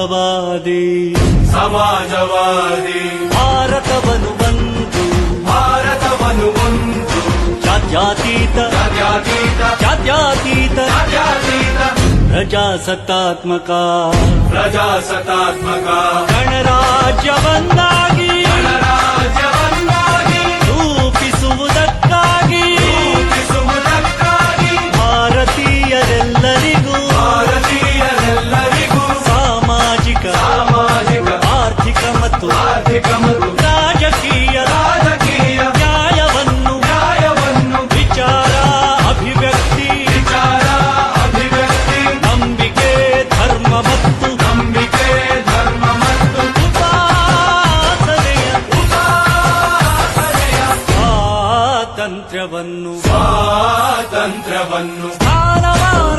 ಸಮಾಜವಾದಿ ಸಮಾಜವಾದಿ ಭಾರತವನ್ನು ಒಂದು ಭಾರತವನ್ನು ಒಂದು ಜಾತ್ಯತೀತ ಜಾತ್ಯತೀತ ಜಾತ್ಯತೀತ ಜಾತ್ಯತೀತ ಪ್ರಜಾಸತ್ತಾತ್ಮಕ ಪ್ರಜಾಸತ್ತಾತ್ಮಕ ಗಣರಾಜ್ಯವನ್ನಾಗಿ ಸ್ವಾತಂತ್ರ್ಯವನ್ನು ಸ್ವಾತಂತ್ರ್ಯವನ್ನು ಸ್ಥಾನಮಾನ